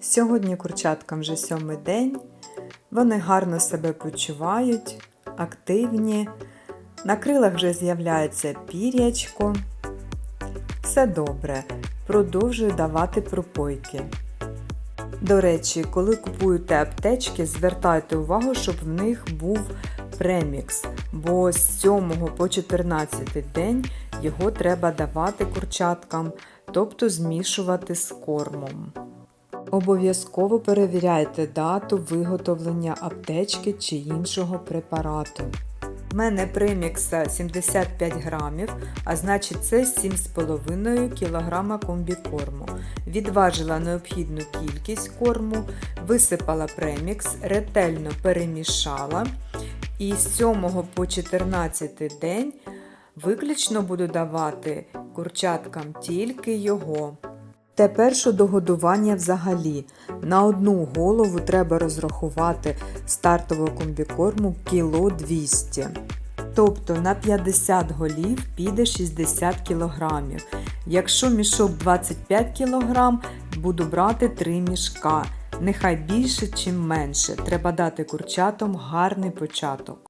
Сьогодні курчаткам вже сьомий день. Вони гарно себе почувають, активні. На крилах вже з'являється пір'ячко. Все добре. Продовжую давати пропойки. До речі, коли купуєте аптечки, звертайте увагу, щоб в них був премікс, бо з 7 по 14 день його треба давати курчаткам, тобто змішувати з кормом. Обов'язково перевіряйте дату виготовлення аптечки чи іншого препарату. У мене премікса 75 грамів, а значить це 7,5 кг комбікорму. Відважила необхідну кількість корму, висипала премікс, ретельно перемішала і з 7 по 14 день виключно буду давати курчаткам тільки його. Тепер щодо годування взагалі. На одну голову треба розрахувати стартового комбікорму кіло 200. Тобто на 50 голів піде 60 кг. Якщо мішок 25 кг, буду брати 3 мішка. Нехай більше, чим менше. Треба дати курчатам гарний початок.